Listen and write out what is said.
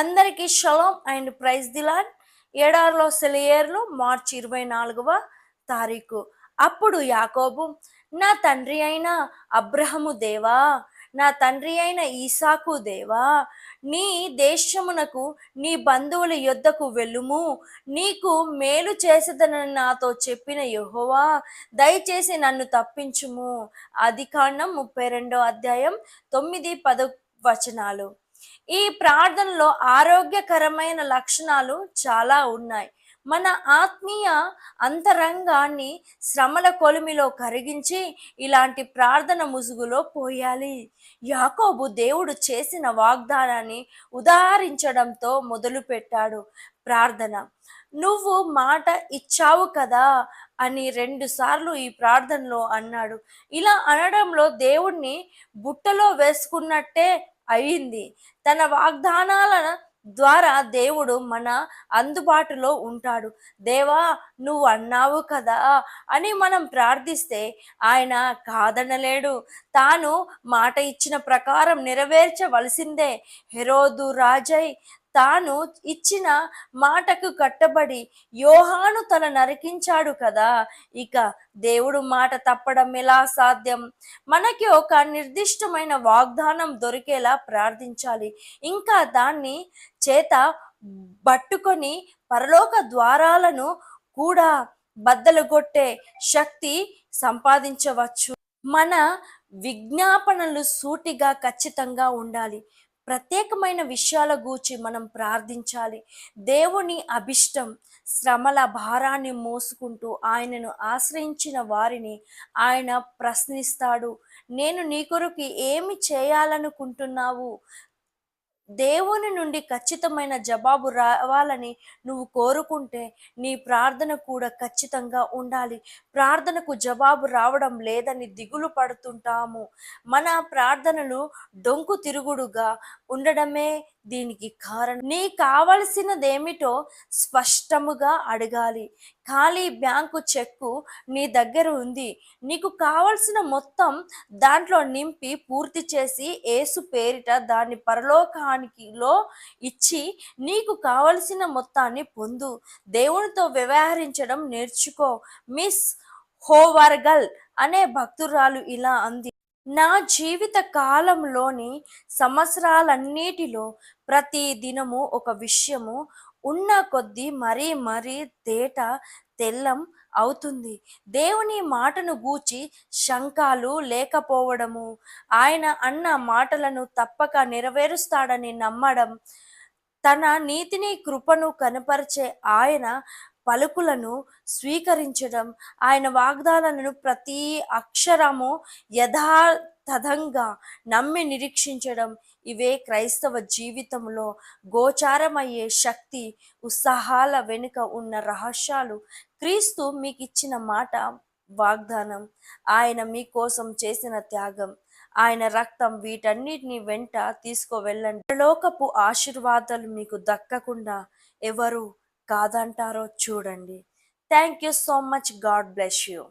అందరికీ shalom and praise దిలాన్ ఏడార్లో సెలియర్లో మార్చి ఇరవై నాలుగవ తారీఖు. అప్పుడు యాకోబు నా తండ్రి అయిన అబ్రహము దేవా నా తండ్రి అయిన ఈసాకు దేవా నీ దేశమునకు నీ బంధువుల యొద్దకు వెళ్ళుము. నీకు మేలు చేసేదనని నాతో చెప్పిన యహోవా దయచేసి నన్ను తప్పించుము. అది కాండం ముప్పై రెండో అధ్యాయం తొమ్మిది పద వచనాలు. ఈ ప్రార్థనలో ఆరోగ్యకరమైన లక్షణాలు చాలా ఉన్నాయి. మన ఆత్మీయ అంతరంగాన్ని శ్రమల కొలిమిలో కరిగించి ఇలాంటి ప్రార్థన ముసుగులో పోయాలి. యాకోబు దేవుడు చేసిన వాగ్దానాన్ని ఉదాహరించడంతో మొదలుపెట్టాడు ప్రార్థన. నువ్వు మాట ఇచ్చావు కదా అని రెండు సార్లు ఈ ప్రార్థనలో అన్నాడు. ఇలా అనడంలో దేవుణ్ణి బుట్టలో వేసుకున్నట్టే అయింది. తన వాగ్దానాల ద్వారా దేవుడు మన అందుబాటులో ఉంటాడు. దేవా నువ్వు అన్నావు కదా అని మనం ప్రార్థిస్తే ఆయన కాదనలేడు. తాను మాట ఇచ్చిన ప్రకారం నెరవేర్చవలసిందే. హెరోదు రాజై తాను ఇచ్చిన మాటకు కట్టబడి యోహాను తల నరికించాడు కదా. ఇక దేవుడు మాట తప్పడం ఎలా సాధ్యం? మనకి ఒక నిర్దిష్టమైన వాగ్దానం దొరికేలా ప్రార్థించాలి. ఇంకా దాన్ని చేత పట్టుకొని పరలోక ద్వారాలను కూడా బద్దలు కొట్టే శక్తి సంపాదించవచ్చు. మన విజ్ఞాపనలు సూటిగా ఖచ్చితంగా ఉండాలి. ప్రత్యేకమైన విషయాల గూర్చి మనం ప్రార్థించాలి. దేవుని అభిష్టం శ్రమల భారాన్ని మోసుకుంటూ ఆయనను ఆశ్రయించిన వారిని ఆయన ప్రశ్నిస్తాడు. నేను నీ కొరకు ఏమి చేయాలనుకుంటున్నావు? దేవుని నుండి ఖచ్చితమైన జవాబు రావాలని నువ్వు కోరుకుంటే నీ ప్రార్థన కూడా ఖచ్చితంగా ఉండాలి. ప్రార్థనకు జవాబు రావడం లేదని దిగులు పడుతుంటాము. మన ప్రార్థనలు డొంకు తిరుగుడుగా ఉండడమే దీనికి కారణం. నీ కావలసినదేమిటో స్పష్టముగా అడగాలి. ఖాళీ బ్యాంకు చెక్కు నీ దగ్గర ఉంది. నీకు కావలసిన మొత్తం దాంట్లో నింపి పూర్తి చేసి ఏసు పేరిట దాన్ని పరలోకానికిలో ఇచ్చి నీకు కావలసిన మొత్తాన్ని పొందు. దేవునితో వ్యవహరించడం నేర్చుకో. మిస్ హోవర్గల్ అనే భక్తురాలు ఇలా అంది. నా జీవిత కాలంలోని సంవత్సరాలన్నిటిలో ప్రతి దినము ఒక విషయము ఉన్న కొద్దీ మరీ మరీ తేట తెల్లం అవుతుంది. దేవుని మాటను గూచి శంకాలు లేకపోవడము ఆయన అన్న మాటలను తప్పక నెరవేరుస్తాడని నమ్మడం తన నీతిని కృపను కనపరిచే ఆయన పలుకులను స్వీకరించడం. ఆయన వాగ్దానాలను ప్రతి అక్షరము యథాతథంగా నమ్మి నిరీక్షించడం. ఇవే క్రైస్తవ జీవితంలో గోచారమయ్యే శక్తి ఉత్సాహాల వెనుక ఉన్న రహస్యాలు. క్రీస్తు మీకు ఇచ్చిన మాట వాగ్దానం. ఆయన మీకోసం చేసిన త్యాగం. ఆయన రక్తం వీటన్నిటిని వెంట తీసుకువెళ్ళండి. లోకపు ఆశీర్వాదాలు మీకు దక్కకుండా ఎవరు కాదంటారో చూడండి. Thank you so much. God bless you.